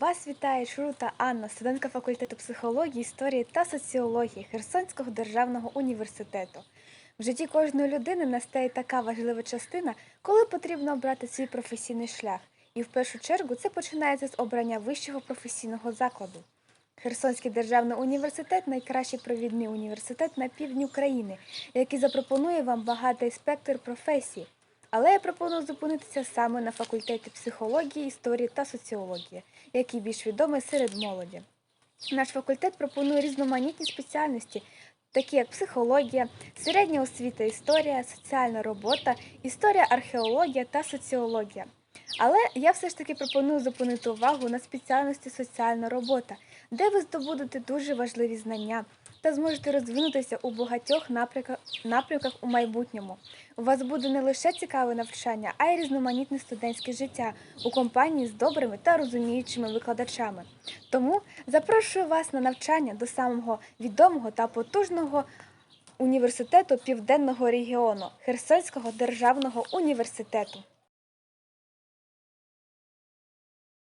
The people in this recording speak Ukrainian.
Вас вітає Шурута Анна, студентка факультету психології, історії та соціології Херсонського державного університету. В житті кожної людини настає така важлива частина, коли потрібно обрати свій професійний шлях. І в першу чергу це починається з обрання вищого професійного закладу. Херсонський державний університет найкращий провідний університет на півдні України, який запропонує вам багатий спектр професій. Але я пропоную зупинитися саме на факультеті психології, історії та соціології, який більш відомий серед молоді. Наш факультет пропонує різноманітні спеціальності, такі як психологія, середня освіта, історія, соціальна робота, історія, археологія та соціологія. Але я все ж таки пропоную зупинити увагу на спеціальності соціальна робота, де ви здобудете дуже важливі знання та зможете розвинутися у багатьох напрямках, у майбутньому. У вас буде не лише цікаве навчання, а й різноманітне студентське життя у компанії з добрими та розуміючими викладачами. Тому запрошую вас на навчання до самого відомого та потужного університету Південного регіону Херсонського державного університету.